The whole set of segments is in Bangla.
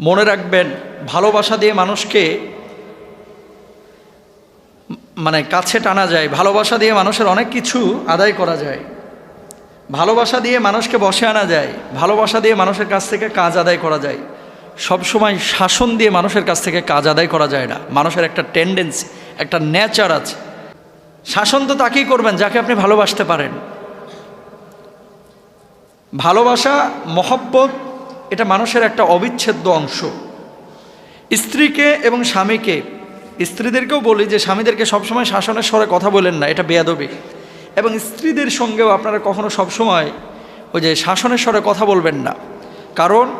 মনে রাখবেন, ভালোবাসা দিয়ে মানুষকে মানে কাছে টানা যায়, ভালোবাসা দিয়ে মানুষের অনেক কিছু আদায় করা যায়। ভালোবাসা দিয়ে মানুষকে বসে আনা যায়, ভালোবাসা দিয়ে মানুষের কাছ থেকে কাজ আদায় করা যায়। সবসময় শাসন দিয়ে মানুষের কাছ থেকে কাজ আদায় করা যায় না। মানুষের একটা টেন্ডেন্সি একটা নেচার আছে। শাসন তো তাকেই করবেন, যাকে আপনি ভালোবাসতে পারেন। ভালোবাসা, মহব্বত এটা মানুষের একটা অবিচ্ছেদ্য অংশ। স্ত্রীকে এবং স্বামীকে, স্ত্রীদেরকেও বলি যে স্বামীদেরকে সবসময় শাসনের স্বরে কথা বলেন না, এটা বেয়াদবি। এবং স্ত্রীদের সঙ্গেও আপনারা কখনো সবসময় ওই যে শাসনের স্বরে কথা বলবেন না। কারণ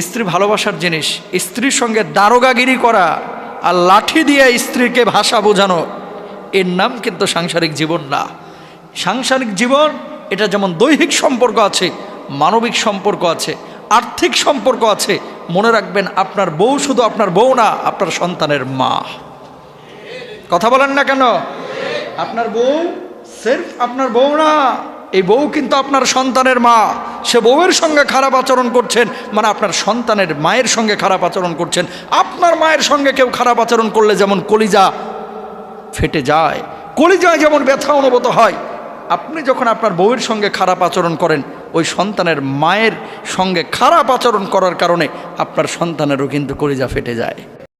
স্ত্রী ভালোবাসার জিনিস, স্ত্রীর সঙ্গে দারোগাগিরি করা আর লাঠি দিয়ে স্ত্রীকে ভাষা বোঝানো, এর নাম কিন্তু সাংসারিক জীবন না। সাংসারিক জীবন, এটা যেমন দৈহিক সম্পর্ক আছে মানবিক সম্পর্ক আছে, আর্থিক সম্পর্ক আছে। মনে রাখবেন, আপনার বউ শুধু আপনার বউ না, আপনার সন্তানের মা। কথা বলেন না কেন? আপনার বউ সেলফ আপনার বউ না, এই বউ কিন্তু আপনার সন্তানের মা। সে বউয়ের সঙ্গে খারাপ আচরণ করছেন মানে আপনার সন্তানের মায়ের সঙ্গে খারাপ আচরণ করছেন। আপনার মায়ের সঙ্গে কেউ খারাপ আচরণ করলে যেমন কলিজা ফেটে যায়, কলিজায় যেমন ব্যথা অনুভূত হয়, আপনি যখন আপনার বউয়ের সঙ্গে খারাপ আচরণ করেন ওই সন্তানের মায়ের সঙ্গে খারাপ আচরণ করার কারণে আপনার সন্তানেরও কিন্তু কলিজা ফেটে যায়।